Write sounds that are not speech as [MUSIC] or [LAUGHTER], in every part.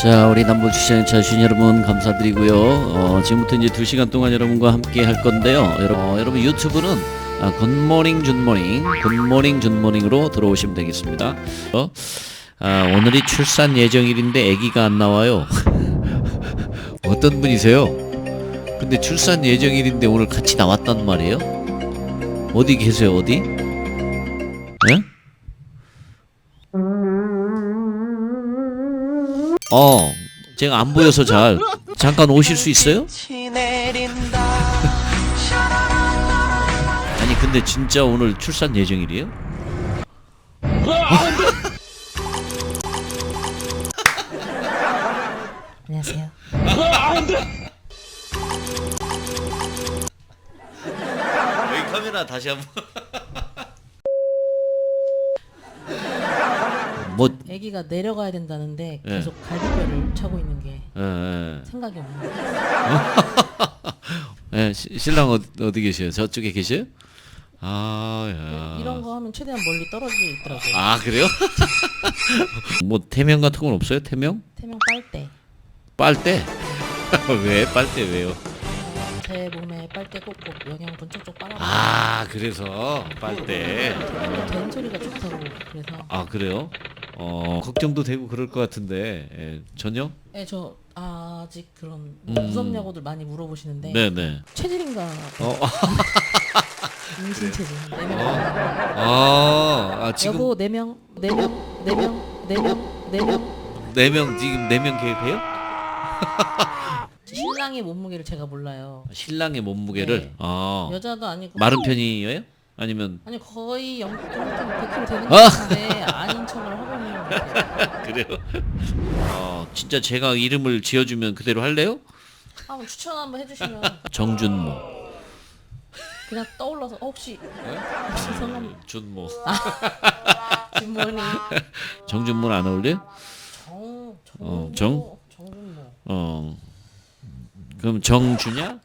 자, 우리 남부시장에 찾으신 여러분 감사드리고요. 어, 지금부터 이제 2시간 동안 여러분과 함께 할 건데요. 여러분, 어, 여러분 유튜브는 아, 굿모닝 준모닝, 굿모닝 준모닝으로 들어오시면 되겠습니다. 어, 아, 오늘이 출산 예정일인데 아기가 안 나와요. [LAUGHS] 어떤 분이세요? 근데 출산 예정일인데 오늘 같이 나왔단 말이에요? 어디 계세요? 어디? 예? 어, 제가 안 보여서 잘 잠깐 오실 수 있어요? 아니 근데 진짜 오늘 출산 예정일이에요? 안녕하세요. 여기 카메라 다시 한번. 뭐, 아기가 내려가야 된다는데 예. 계속 갈비뼈를 차고 있는 게 예, 예. 생각이 없는 거예요. [LAUGHS] 예, 시- 신랑 어디, 어디 계세요? 저쪽에 계세요? 아, 야. 이런 거 하면 최대한 멀리 떨어져 있더라고요. 아 그래요? [LAUGHS] 뭐 태명 같은 건 없어요? 태명? 태명 빨대. 빨대? [LAUGHS] 왜 빨대 왜요? 어, 제 몸에 빨대 꽂고 영양분 쪽쪽 빨아. 아 그래서 빨대. 된 소리가 좋다고 그래서. 아 그래요? 어 걱정도 되고 그럴 것 같은데 예, 전혀? 예, 저 아직 그런 음. 무섭냐고들 많이 물어보시는데 네네. 체질인가 어, [LAUGHS] 임신 체질 네 명. 아, 아 지금 여보 네 명, 네 명, 네 명, 네 명, 네 명. 네명 지금 네 명 계획해요? 신랑의 몸무게를 제가 몰라요. 신랑의 몸무게를 네. 아 여자도 아니고 마른 편이에요? 아니면 아니 거의 0.100kg 되는 아! 것 같은데 아닌 척을 하고 있는 것 같아요. [LAUGHS] 그래요? 어 진짜 제가 이름을 지어주면 그대로 할래요? 한번 추천 한번 해주시면 정준모. 그냥 떠올라서 어, 혹시 혹시 성함 준모. 진모니 정준모는 안 어울려요? 정 어, 정준모 정? 정준모 어. 그럼 정주냐?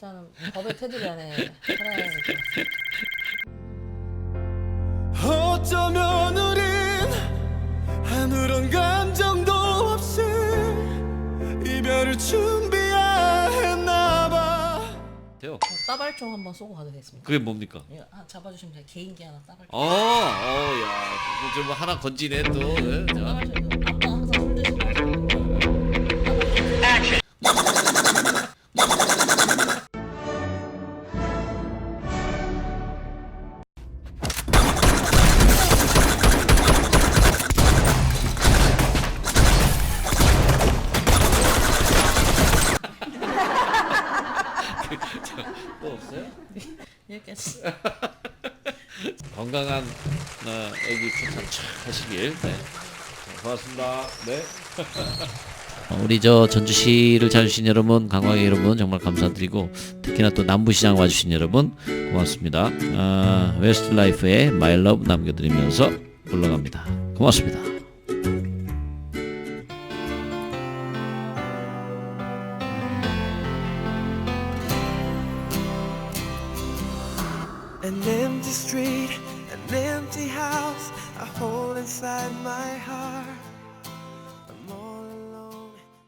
일단은 법의 테두리 안에 살아야 같아요. 어쩌면 우린 아무런 감정도 없이 이별을 준비했나봐 돼요. 저 따발총 한번 쏘고 가도 되겠습니까? 그게 뭡니까? 이거 하- 잡아주시면 제가 개인기 하나 따발총. 어, 어, 야, 좀 하나 건지네 또. 예, 자. 따발총 또 없어요? [LAUGHS] 여기까지. [LAUGHS] 건강한 어, 애기 출산 잘 하시길. 네. 자, 고맙습니다. 네. 어, [LAUGHS] 우리 저 전주시를 찾으신 여러분, 강광의 여러분 정말 감사드리고 특히나 또 남부시장 와주신 여러분 고맙습니다. 아, 웨스트라이프의 My Love 남겨드리면서 물러갑니다. 고맙습니다. Empty street, an empty house, a hole inside my heart